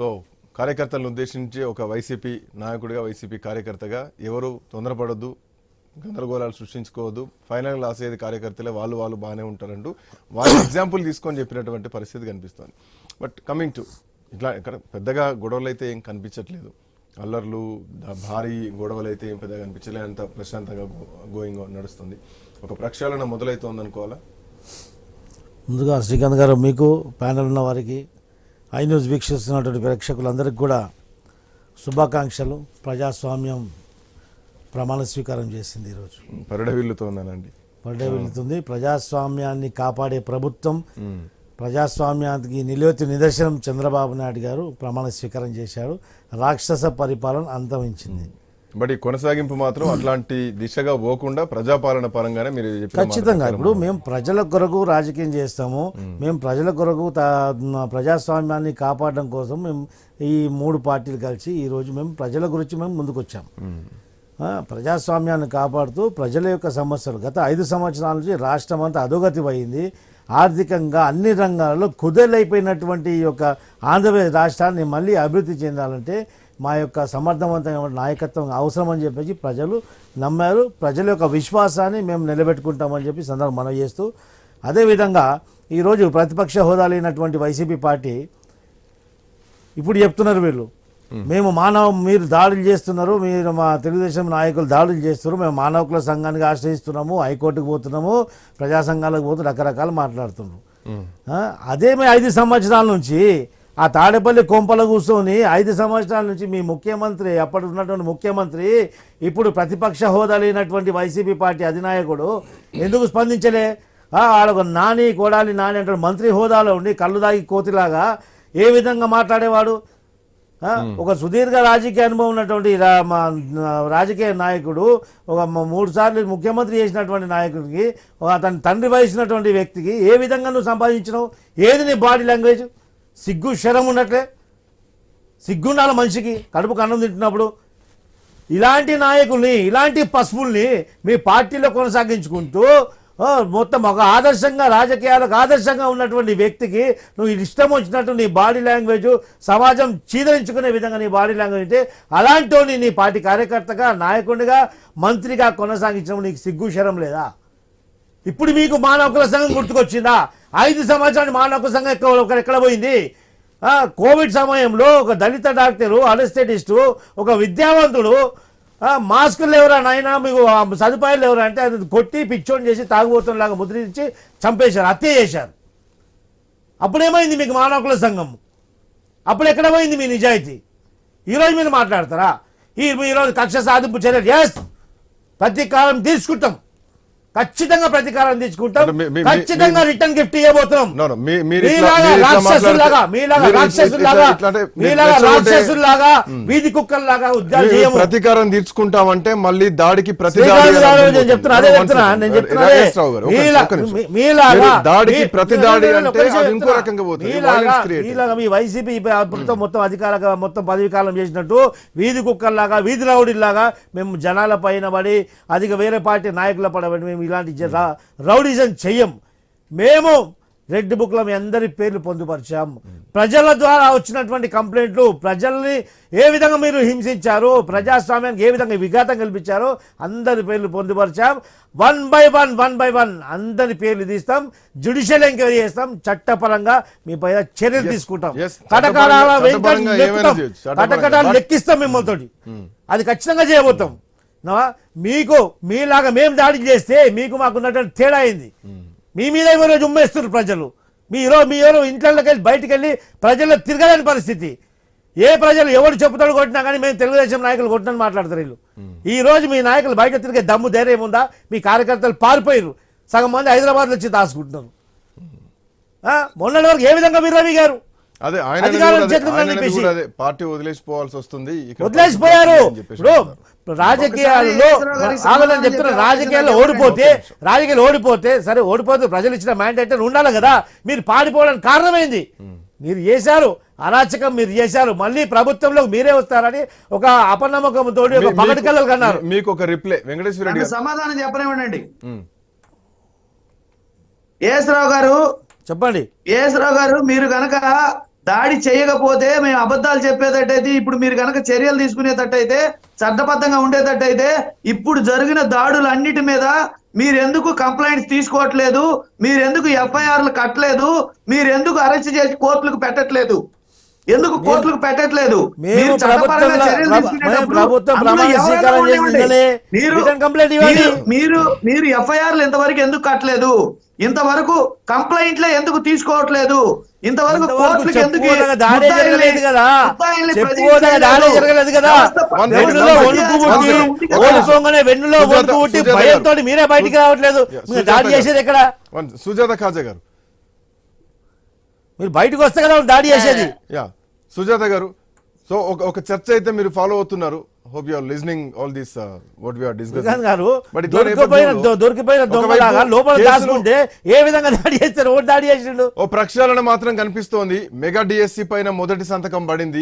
So కార్యకర్తలను ఉద్దేశించి ఒక వైసీపీ నాయకుడిగా వైసీపీ కార్యకర్తగా ఎవరు తొందరపడొద్దు గందరగోళాలు సృష్టించుకోవద్దు. ఫైనల్ లాస్ అయ్యేది కార్యకర్తలే వాళ్ళు వాళ్ళు బాగానే ఉంటారంటూ వాళ్ళ ఎగ్జాంపుల్ తీసుకొని చెప్పినటువంటి పరిస్థితి కనిపిస్తుంది. బట్ కమింగ్ టు ఇట్లా ఇక్కడ పెద్దగా గొడవలు అయితే ఏం కనిపించట్లేదు. అల్లర్లు భారీ గొడవలు అయితే ఏం పెద్దగా కనిపించలే అంత ప్రశాంతంగా గోయింగ్ నడుస్తుంది. ఒక ప్రక్షాళన మొదలవుతోంది అనుకోవాలా ముందుగా శ్రీకాంత్ గారు మీకు ప్యానల్ ఉన్న వారికి ఐ న్యూస్ వీక్షిస్తున్నటువంటి ప్రేక్షకులందరికీ కూడా శుభాకాంక్షలు. ప్రజాస్వామ్యం ప్రమాణ స్వీకారం చేసింది ఈరోజు. పరిడవిల్లుతోందనండి. పడ్డే వెళుతుంది ప్రజాస్వామ్యాన్ని కాపాడే ప్రభుత్వం ప్రజాస్వామ్యానికి నిలువెత్తు నిదర్శనం చంద్రబాబు నాయుడు గారు ప్రమాణ స్వీకారం చేశారు. రాక్షస పరిపాలన అంతమించింది. బట్ ఈ కొనసాగింపు మాత్రం అట్లాంటి దిశగా పోకుండా ప్రజాపాలన పరంగానే మీరు ఖచ్చితంగా. ఇప్పుడు మేము ప్రజల కొరకు రాజకీయం చేస్తాము. మేము ప్రజల కొరకు ప్రజాస్వామ్యాన్ని కాపాడడం కోసం మేము ఈ మూడు పార్టీలు కలిసి ఈ రోజు మేము ప్రజల గురించి మేము ముందుకొచ్చాం. ఆ, ప్రజాస్వామ్యాన్ని కాపాడుతూ ప్రజల యొక్క సమస్యలు గత ఐదు సంవత్సరాల నుంచి రాష్ట్రం అంతా అధోగతి పోయింది. ఆర్థికంగా అన్ని రంగాల్లో కుదేలైపోయినటువంటి ఈ యొక్క ఆంధ్రప్రదేశ్ రాష్ట్రాన్ని మళ్ళీ అభివృద్ధి చెందాలంటే మా యొక్క సమర్థవంతమైన నాయకత్వం అవసరం అని చెప్పేసి ప్రజలు నమ్మారు. ప్రజల యొక్క విశ్వాసాన్ని మేము నిలబెట్టుకుంటామని చెప్పి సందర్భం మనం చేస్తూ అదేవిధంగా ఈరోజు ప్రతిపక్ష హోదా లేనటువంటి వైసీపీ పార్టీ ఇప్పుడు చెప్తున్నారు వీళ్ళు. మేము. మానవ మీరు దాడులు చేస్తున్నారు మీరు మా తెలుగుదేశం నాయకులు దాడులు చేస్తున్నారు మేము మానవ హక్కుల సంఘానికి ఆశ్రయిస్తున్నాము హైకోర్టుకు పోతున్నాము ప్రజా సంఘాలకు పోతూ రకరకాలు మాట్లాడుతున్నారు ఆ, అదే మీ ఐదు సంవత్సరాల నుంచి ఆ తాడేపల్లి కొంపల కూర్చొని ఐదు సంవత్సరాల నుంచి మీ ముఖ్యమంత్రి అప్పటి ఉన్నటువంటి ముఖ్యమంత్రి ఇప్పుడు ప్రతిపక్ష హోదా లేనటువంటి వైసీపీ పార్టీ అధినాయకుడు ఎందుకు స్పందించలే? ఆడొక నాని కోడాలి నాని అంటాడు మంత్రి హోదాలో ఉండి కళ్ళు దాగి కోతిలాగా ఏ విధంగా మాట్లాడేవాడు? ఒక సుదీర్ఘ రాజకీయ అనుభవం ఉన్నటువంటి రాజకీయ నాయకుడు ఒక మూడు సార్లు ముఖ్యమంత్రి చేసినటువంటి నాయకుడికి అతని తండ్రి వయసున్నటువంటి వ్యక్తికి ఏ విధంగా నువ్వు సంపాదించినావు? ఏది నీ బాడీ లాంగ్వేజ్? సిగ్గు శరం ఉన్నట్లే. సిగ్గుండాలి మనిషికి. కడుపు కన్నం తింటున్నప్పుడు ఇలాంటి నాయకుల్ని ఇలాంటి పసుపుల్ని మీ పార్టీలో కొనసాగించుకుంటూ మొత్తం ఒక ఆదర్శంగా రాజకీయాలకు ఆదర్శంగా ఉన్నటువంటి వ్యక్తికి నువ్వు ఇష్టం వచ్చినట్టు నీ బాడీ లాంగ్వేజ్ సమాజం చీదరించుకునే విధంగా నీ బాడీ లాంగ్వేజ్ అంటే అలాంటి నీ పార్టీ కార్యకర్తగా నాయకుడిగా మంత్రిగా కొనసాగించడం నీకు సిగ్గు శరం లేదా? ఇప్పుడు మీకు మానవ సంఘం గుర్తుకొచ్చిందా? ఐదు సంవత్సరాలు మానవ సంఘం ఎక్కడ ఒకరు ఎక్కడ పోయింది? కోవిడ్ సమయంలో ఒక దళిత డాక్టరు అనస్థెటిస్టు ఒక విద్యావంతుడు మాస్కులు ఎవరా నాయనా? మీకు సదుపాయాలు ఎవరా? అంటే అది కొట్టి పిచ్చోని చేసి తాగుబోతున్నలాగా ముద్రించి చంపేశారు హత్య చేశారు. అప్పుడేమైంది మీకు మానవకుల సంఘం? అప్పుడు ఎక్కడ పోయింది మీ నిజాయితీ? ఈరోజు మీరు మాట్లాడతారా? ఈ ఈరోజు కక్ష సాధింపు చర్యలు? ఎస్ ప్రతీకారం తీసుకుంటాం. ఖచ్చితంగా ప్రతీకారం తీసుకుంటాం ఖచ్చితంగా రిటర్న్ గిఫ్ట్ ఇవ్వబోతున్నాం. ఇట్లా- మీలాగా మాట్లాడితే- మీలాగా రాక్షసుల్లాగా వీధి కుక్కల్లాగా ఉద్యోగం చేయము. ప్రతీకారం తీర్చుకుంటామంటే మళ్ళీ దాడికి నేను చెప్తున్నా అదే చెప్తున్నా. నేను చెప్తున్నా మీలాగా దాడికి ప్రతి దాడి అంటే ఇంకో. రకంగా మీలాగా మీ వైసీపీ ప్రభుత్వం మొత్తం అధికార మొత్తం పదవి కాలం చేసినట్టు వీధి కుక్కల్లాగా వీధి రౌడీలాగా మేము జనాల పైన పడి అధిక వేరే పార్టీ నాయకుల పడబడి మేము ఇలాంటి రౌడీజం చెయ్యం. మేము రెడ్ బుక్లో మీ అందరి పేర్లు పొందుపరిచాం. ప్రజల ద్వారా వచ్చినటువంటి కంప్లైంట్లు ప్రజల్ని ఏ విధంగా మీరు హింసించారు ప్రజాస్వామ్యానికి ఏ విధంగా విఘాతం కల్పించారో అందరి పేర్లు పొందుపరిచాం. One by one one by one అందరి పేర్లు తీస్తాం. జ్యుడిషియల్ ఎంక్వైరీ చేస్తాం. చట్టపరంగా మీ పైన చర్యలు తీసుకుంటాం. yes. కటకటాల లెక్కిస్తాం మిమ్మల్ని తోటి అది ఖచ్చితంగా చేయబోతాం? మీకు మీలాగా మేము దాడి చేస్తే మీకు మాకున్నటువంటి తేడా అయింది మీ మీద ఈరోజు ఉమ్మేస్తున్నారు ప్రజలు? మీరు మీరు ఇంట్లోకి వెళ్ళి బయటికి వెళ్ళి ప్రజల్లో తిరగలేని పరిస్థితి. ఏ ప్రజలు ఎవరు చెప్పుతాడు కొట్టినా కానీ మేము తెలుగుదేశం నాయకులు కొట్టినని మాట్లాడతారు వీళ్ళు. ఈ రోజు మీ నాయకులు బయట తిరిగే దమ్ము ధైర్యం ఉందా? మీ కార్యకర్తలు పారిపోయారు సగం మంది హైదరాబాద్లో వచ్చి దాచుకుంటున్నారు. ఆ? మొన్నటి వరకు ఏ విధంగా మీరు రవి గారు? అదే ఆయన పార్టీ వదిలేసిపోవాల్సి వస్తుంది. ఇక్కడ వదిలేసిపోయారు ఇప్పుడు. రాజకీయాల్లో సమాధానం చెప్తున్నా. రాజకీయాల్లో. ఓడిపోతే రాజకీయాలు ఓడిపోతే సరే ఓడిపోతే ప్రజలు ఇచ్చిన మ్యాండేట్ ఉండాలి కదా. మీరు పాడిపోవడానికి కారణమైంది. మీరు చేశారు. అరాచకం మీరు చేశారు. మళ్ళీ ప్రభుత్వంలో మీరే వస్తారని ఒక అపనమ్మకం తోటి ఒక మీ- పగటి కళ్ళలు మీకు- కన్నారు మీకు ఒక రిప్లై. వెంకటేశ్వర సమాధానం చెప్పనివ్వండి. ఏఎస్ రావు గారు చెప్పండి. ఏఎస్ రావు గారు మీరు గనక దాడి చేయకపోతే మేము అబద్ధాలు చెప్పేటట్టయితే ఇప్పుడు మీరు కనుక చర్యలు తీసుకునేటట్టయితే చట్టబద్ధంగా ఉండేటట్టయితే ఇప్పుడు జరిగిన దాడులన్నిటి మీద మీరు ఎందుకు కంప్లైంట్స్ తీసుకోవట్లేదు? మీరు ఎందుకు ఎఫ్ఐఆర్లు కట్టలేదు? మీరు ఎందుకు అరెస్ట్ చేసి కోర్టులకు పెట్టట్లేదు? ఎందుకు కోర్టులకు పెట్టట్లేదు? మీరు మీరు కంప్లైంట్. మీరు- ఎఫ్ఐఆర్లు ఇంతవరకు ఎందుకు కట్టలేదు? ఇంతవరకు కంప్లైంట్లే ఎందుకు తీసుకోవట్లేదు? ఇంతవరకు కోర్టులకు ఎందుకు వెన్నులో. భయంతో మీరే బయటికి రావట్లేదు. దాడి. చేసేది ఎక్కడ? సుజాత ఖాజా గారు. మీరు బయటకు వస్తే కదా దాడి చేసేది. యా సుజాత గారు సో ఒక ఒక చర్చ అయితే మీరు ఫాలో అవుతున్నారు. Hope you are listening all this what we are discussing గారు దొరికిపోయిన దొరికిపోయిన దొంగలాగా లోపల దాచుకుంటే ఏ విధంగా దాడి చేస్తారు? ఓటు దాడి చేసిండు? ఓ ప్రక్షాళన మాత్రం కనిపిస్తోంది. మెగా డిఎస్సి పైన మొదటి సంతకం పడింది.